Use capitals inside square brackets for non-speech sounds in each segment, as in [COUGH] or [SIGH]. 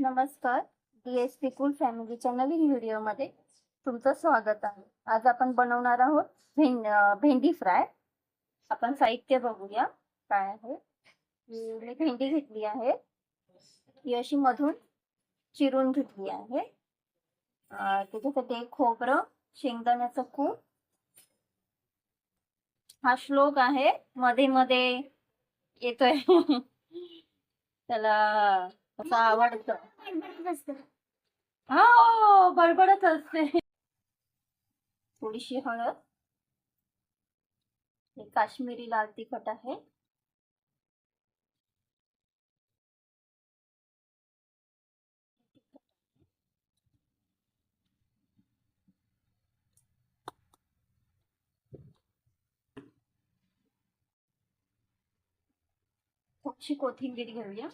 नमस्कार. D S P कुल फॅमिलीच्या नवीन व्हिडिओमध्ये तुमचं स्वागत आहे. आज आपण बनवणार आहोत भें भेंडी फ्राय. आपण साहित्य बघूया काय आहे. मी भेंडी घेतली आहे. ही अशी मधून चिरून घेतली आहे. त्याच्यासाठी एक खोबरं शेंगदाण्याचं कूट हा श्लोक आहे. मध्ये मध्ये येतोय. [LAUGHS] त्याला आवडतं. हो बडबडत असते. थोडीशी हळद. हे काश्मीरी लाल तिखट आहे. थोडीशी कोथिंबीर घेऊया.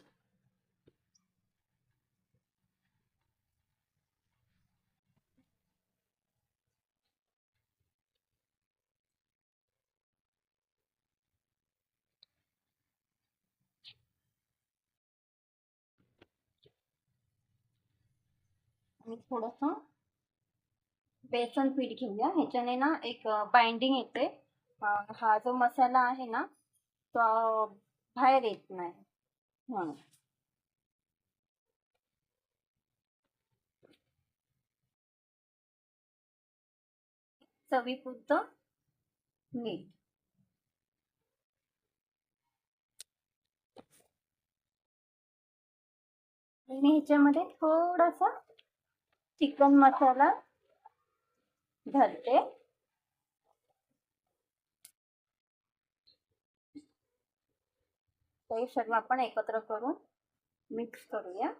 मी थोडंसं बेसन पीठ घेऊया. ह्याच्याने ना एक बाइंडिंग येते. हा जो मसाला आहे ना तो बाहेर येत नाही. म्हणून चवीपुरतं मीठ. आणि ह्याच्यामध्ये थोडासा चिकन मसाला घालते सर्व आपण एकत्र करून मिक्स करूया.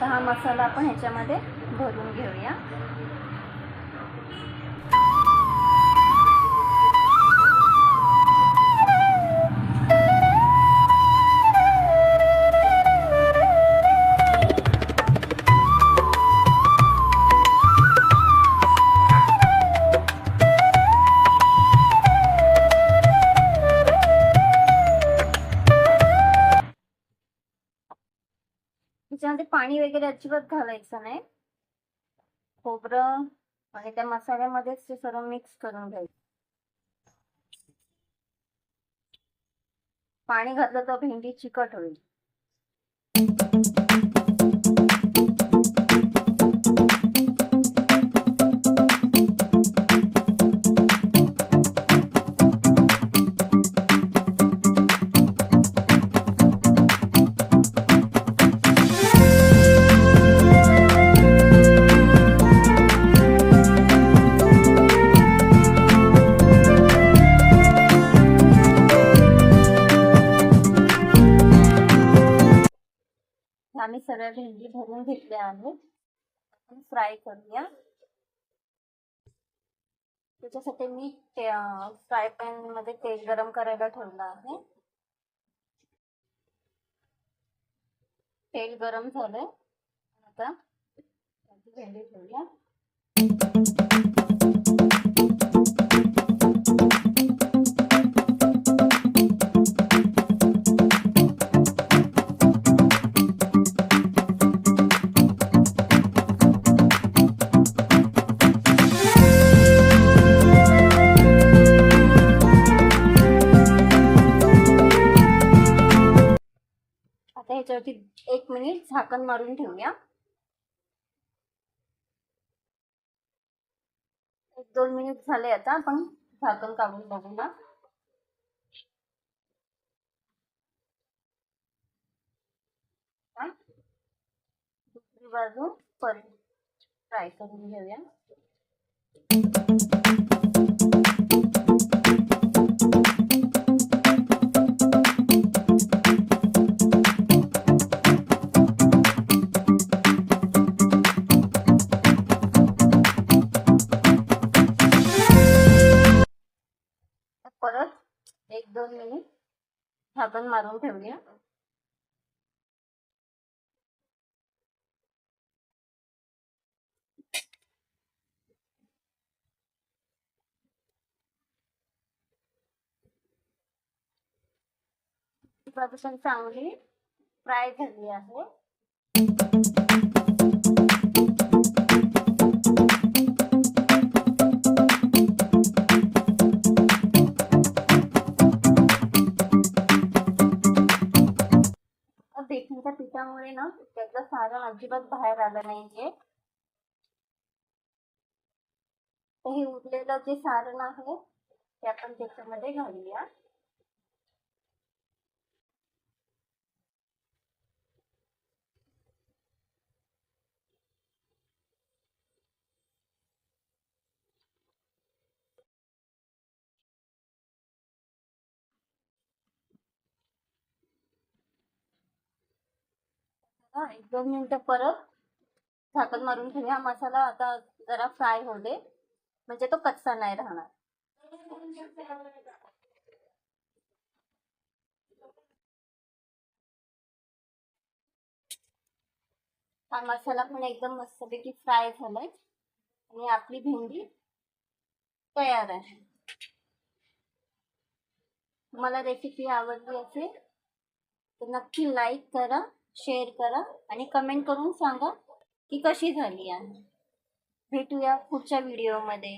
आता हा मसाला आपण ह्याच्यामध्ये भरून घेऊया. त्याच्यामध्ये पाणी वगैरे अजिबात घालायचं नाही. खोबरं आणि त्या मसाल्यामध्येच ते सर्व मिक्स करून घ्यायचं. पाणी घातलं तर भेंडी चिकट होईल. सगळ्या भेंडी भरून घेतल्या आहेत आपण फ्राय करूया. त्याच्यासाठी मी फ्राय पॅनमध्ये तेल गरम करायला ठेवलं आहे. तेल गरम झालंय. आता भेंडी ठेवूया. आता एक मिनिट झाकण मारून ठेवूया. एक दोन मिनिट झाले आता आपण झाकण काढून बघूया ना. दुसरी बाजू परत ट्राय करून घेऊया. झाकण मारून ठेवूया. प्रदूषण चांगली फ्राय झाली आहे. त्यामुळे ना त्यातलं सारण अजिबात बाहेर आलं नाहीये. तर हे उरलेलं जे सारण आहे ते आपण त्याच्यामध्ये घालूया. हा एक दोन मिनिट परत झाकण मारून ठेवूया मसाला आता जरा फ्राय होऊ दे म्हणजे तो कच्चा नाही राहणार. हा मसाला पण एकदम मस्तपैकी फ्राय झालाय. आणि आपली भेंडी तयार आहे. तुम्हाला रेसिपी आवडली असेल तर नक्की लाईक करा. शेअर करा आणि कमेंट करून सांगा की कशी झाली आहे. भेटूया पुढच्या व्हिडिओमध्ये